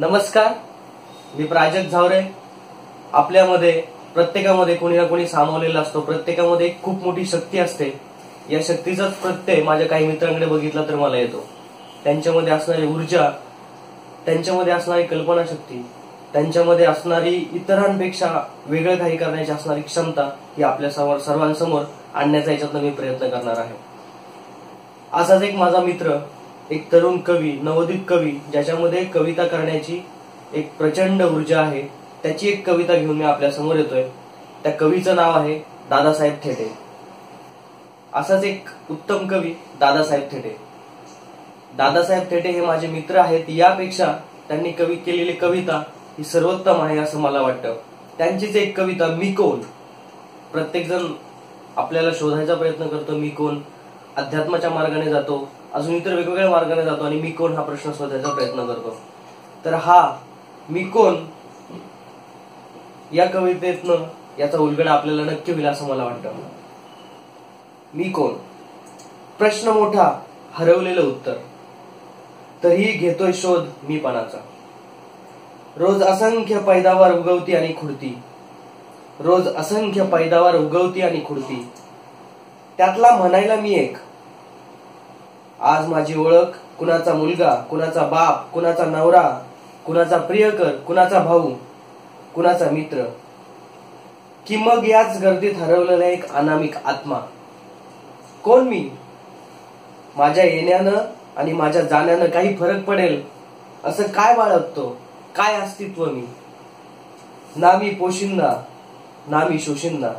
नमस्कार. मी प्राजक्त झावरे. आपल्यामध्ये प्रत्येकामध्ये कोणी ना कोणी सामावलेला असतो. प्रत्येकामध्ये एक खूप मोठी शक्ती असते. या शक्तीचाच प्रत्यय माझ्या काही मित्रांकडे बघितला तर मला येतो. त्यांच्यामध्ये असणारी ऊर्जा त्यांच्यामध्ये असणारी कल्पनाशक्ती त्यांच्यामध्ये असणारी इतरांपेक्षा वेगळं काही करण्याची असणारी क्षमता ही आपल्यासमोर सर्वांसमोर आणण्याचा याच्यातनं मी प्रयत्न करणार आहे. असाच एक माझा मित्र एक तरुण कवी नवोदित कवी ज्याच्यामध्ये कविता करण्याची एक प्रचंड ऊर्जा आहे त्याची एक कविता घेऊन मी आपल्यासमोर येतोय. त्या कवीचं नाव आहे दादासाहेब थेटे. असाच एक उत्तम कवी दादासाहेब थेटे. दादासाहेब थेटे हे माझे मित्र आहेत. यापेक्षा त्यांनी कवी केलेली कविता ही सर्वोत्तम आहे असं मला वाटतं. त्यांचीच एक कविता मी कोण? प्रत्येकजण आपल्याला शोधायचा प्रयत्न करतो मी कोण? अध्यात्माच्या मार्गाने जातो अजून इतर वेगवेगळ्या मार्गाने जातो आणि मी कोण हा प्रश्न शोधायचा प्रयत्न करतो. तर हा मी कोण? या कवितेतनं याचा उलगडा आपल्याला नक्की होईल असं मला वाटतं. मी कोण? प्रश्न मोठा हरवलेलं उत्तर. तरीही घेतोय शोध मीपणाचा रोज असंख्य पैदावार उगवती आणि खुडती. रोज असंख्य पैदावार उगवती आणि खुडती. त्यातला म्हणायला मी एक. आज माझी ओळख कुणाचा मुलगा कुणाचा बाप कुणाचा नवरा कुणाचा प्रियकर कुणाचा भाऊ कुणाचा मित्र. कि मग याच गर्दीत हरवलेला एक अनामिक आत्मा. कोण मी? माझ्या येण्यानं आणि माझ्या जाण्यानं काही फरक पडेल? असं काय बाळगतो? काय अस्तित्व मी? ना मी पोशिंदा ना मी शोशिंदा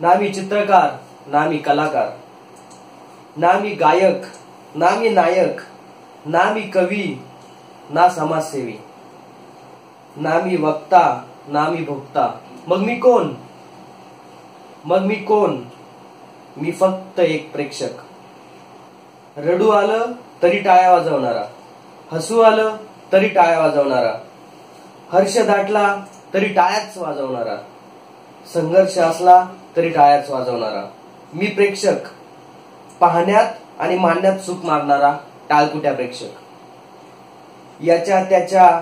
ना मी चित्रकार ना मी कलाकार. ना मी गायक ना मी नायक ना मी कवी ना समाजसेवी. ना मी वक्ता ना मी भोक्ता. मग मी कोण? मग मी कोण? मी फक्त एक प्रेक्षक. रडू आलं तरी टाळ्या वाजवणारा. हसू आलं तरी टाळ्या वाजवणारा. हर्ष दाटला तरी टाळ्याच वाजवणारा. संघर्ष असला तरी टाळ्याच वाजवणारा. मी प्रेक्षक. पाहण्यात आणि मांडण्यात सुख मारणारा टाळकुट्या प्रेक्षक. याच्या त्याच्या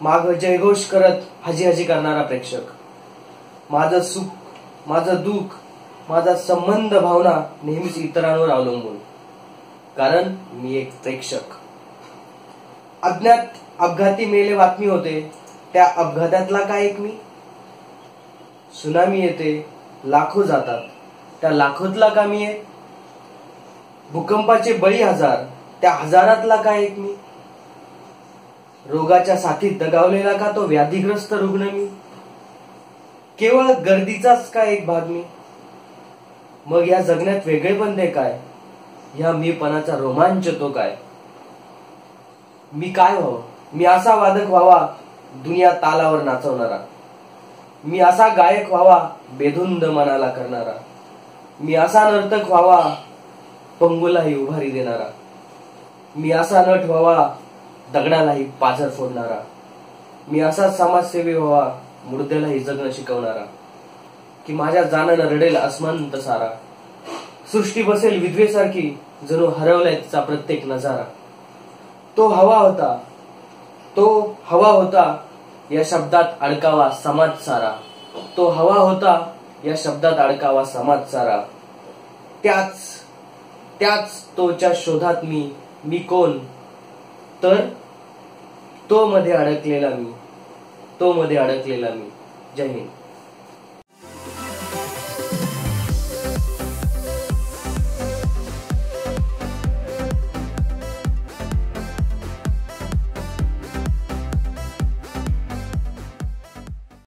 माग जयघोष करत हजी हजी करणारा प्रेक्षक. माझं सुख माझं दुःख माझा संबंध भावना नेहमीच इतरांवर अवलंबून. कारण मी एक प्रेक्षक. अज्ञात अपघाती मेले बातमी होते. त्या अपघातातला काय एक मी? सुनामी येते लाखो जातात. त्या लाखोतला का मी आहे? भूकंपाचे बळी हजार. त्या हजारातला काय एक मी? रोगाच्या साथीत दगावलेला का तो व्याधीग्रस्त रुग्ण मी? केवळ गर्दीचाच का एक भाग मी? मग या जगण्यात वेगळे बंदे काय? ह्या मीपणाचा रोमांच तो काय? मी काय व्हावं? मी असा वादक व्हावा दुनिया तालावर नाचवणारा. मी असा गायक व्हावा बेधुंद मनाला करणारा. मी असा नर्तक व्हावा पंगुलाही उभारी देणारा. मी असा नट व्हावा दगडालाही पाझर फोडणारा. मी असा समाजसेवी व्हावा मुर्द्यालाही जगणं शिकवणारा. की माझ्या जाण्यानं रडेल अस्मंत सारा. सृष्टी बसेल विद्वेसारखी जणू हरवलाय तिचा प्रत्येक नजारा. तो हवा होता तो हवा होता या शब्दात अडकावा समाज सारा. तो हवा होता या शब्दात अडकावा समाज सारा. त्याच त्याच तोच्या शोधात मी मी कोण तर तो मध्ये अडकलेला मी. तो मध्ये अडकलेला मी. जय हिंद.